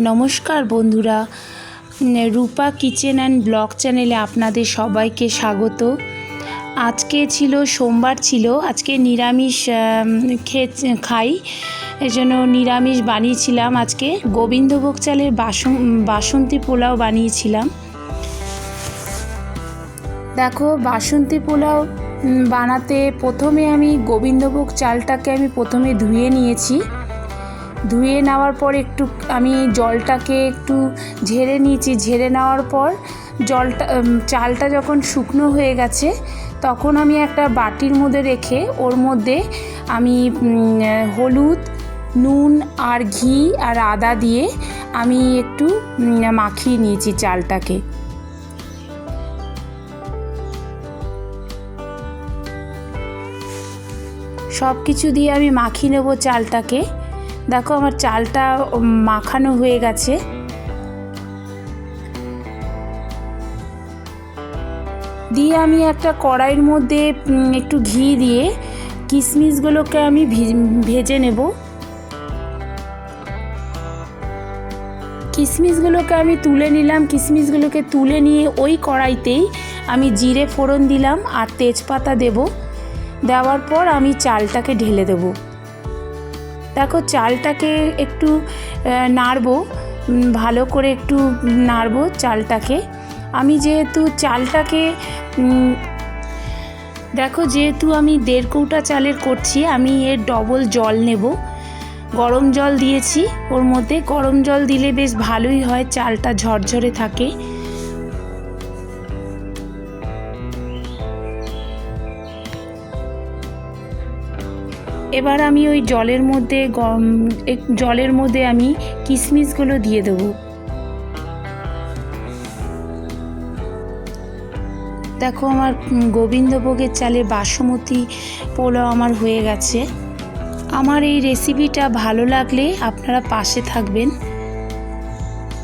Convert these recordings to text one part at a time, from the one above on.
নমস্কার বন্ধুরা। রূপা kitchen and blog চ্যানেলে আপনাদের সবাইকে স্বাগত। আজকে ছিল, সোমবার ছিল, আজকে নিরামিষ খেয়ে খাই। এজন্য নিরামিষ বানিয়েছিলাম আজকে। গোবিন্দভোগ চালের বাসন, বাসন্তী পোলাও বানিয়েছিলাম। দেখো, বাসন্তী পোলাও বানাতে প্রথমে আমি গোবিন্দভোগ চালটাকে আমি প্রথমে ধুয়ে নিয়েছি। ধুয়ে নেওয়ার পর একটু, আমি জলটাকে একটু ঝেড়ে নিয়েছি। ঝেড়ে নেওয়ার পর জলটা চালটা যখন শুকনো হয়ে গেছে, তখন আমি একটা বাটির মধ্যে রেখে, ওর মধ্যে আমি হলুদ, নুন আর ঘি আর আদা দিয়ে আমি একটু মাখিয়ে নিয়েছি চালটাকে। সব কিছু দিয়ে আমি মাখিয়ে নেব চালটাকে। দেখো আমার চালটা মাখানো হয়ে গেছে। দিয়ে আমি একটা কড়াইয়ের মধ্যে একটু ঘি দিয়ে কিশমিশগুলোকে আমি ভেজে নেব। কিশমিশগুলোকে আমি তুলে নিলাম কিশমিশগুলোকে তুলে নিয়ে ওই কড়াইতেই আমি জিরে ফোড়ন দিলাম আর তেজপাতা দেব। দেওয়ার পর আমি চালটাকে ঢেলে দেবো। দেখো চালটাকে একটু নাড়বো ভালো করে একটু নাড়বো চালটাকে। আমি যেহেতু চালটাকে দেখো যেহেতু আমি দেড় কৌটা চালের করছি, আমি এর ডবল জল নেব। গরম জল দিয়েছি, ওর মধ্যে গরম জল দিলে বেশ ভালোই হয়, চালটা ঝরঝরে থাকে। এবার আমি ওই জলের মধ্যে জলের মধ্যে আমি কিশমিশগুলো দিয়ে দেবো। দেখো আমার গোবিন্দভোগের চালের বাসমতি পোলাও আমার হয়ে গেছে। আমার এই রেসিপিটা ভালো লাগলে আপনারা পাশে থাকবেন।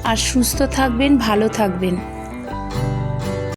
আর সুস্থ থাকবেন, ভালো থাকবেন।